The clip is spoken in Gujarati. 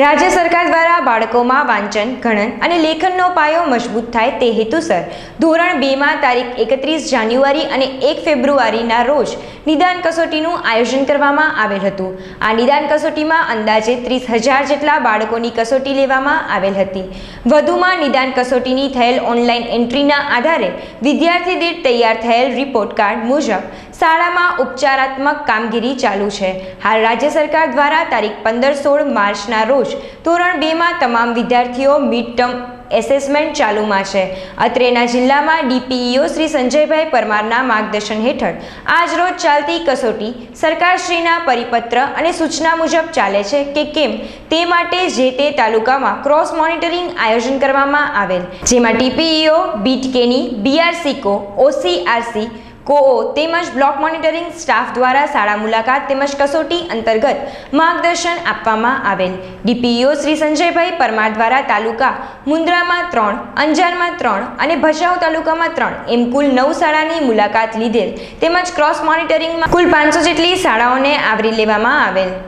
રાજ્ય સરકાર દ્વારા બાળકોમાં વાંચન, ગણન અને લેખનનો પાયો મજબૂત થાય તે હેતુસર. ધોરણ બેમાં તારીખ એકત્રીસ જાન્યુઆરી અને એક ફેબ્રુઆરીના રોજ નિદાન કસોટીનું આયોજન કરવામાં આવેલ હતું. આ નિદાન કસોટીમાં અંદાજે ત્રીસ હજાર જેટલા બાળકોની કસોટી લેવામાં આવેલ હતી. વધુમાં નિદાન કસોટીની થયેલ ઓનલાઈન એન્ટ્રીના આધારે વિદ્યાર્થી દીઠ તૈયાર થયેલ રિપોર્ટ કાર્ડ મુજબ શાળામાં ઉપચારાત્મક કામગીરી ચાલુ છે. હાલ રાજ્ય સરકાર દ્વારા તારીખ પંદર સોળ માર્ચના રોજ ધોરણ બેમાં તમામ વિદ્યાર્થીઓ મિડ ટર્મ એસેસમેન્ટ ચાલુમાં છે. અત્રેના જિલ્લામાં ડીપીઈઓ શ્રી સંજયભાઈ પરમારના માર્ગદર્શન હેઠળ આજરોજ ચાલતી કસોટી સરકારશ્રીના પરિપત્ર અને સૂચના મુજબ ચાલે છે કે કેમ તે માટે જે તે તાલુકામાં ક્રોસ મોનિટરિંગ આયોજન કરવામાં આવેલ. જેમાં ટીપીઈઓ બીટકેની બીઆરસીકો ઓસીઆરસી કોઓ તેમજ બ્લોક મોનિટરિંગ સ્ટાફ દ્વારા શાળા મુલાકાત તેમજ કસોટી અંતર્ગત માર્ગદર્શન આપવામાં આવેલ. ડીપીઈઓ શ્રી સંજયભાઈ પરમાર દ્વારા તાલુકા મુન્દ્રામાં ત્રણ, અંજારમાં ત્રણ અને ભચાઉ તાલુકામાં ત્રણ એમ કુલ નવ શાળાની મુલાકાત લીધેલ. તેમજ ક્રોસ મોનિટરિંગમાં કુલ પાંચસો જેટલી શાળાઓને આવરી લેવામાં આવેલ.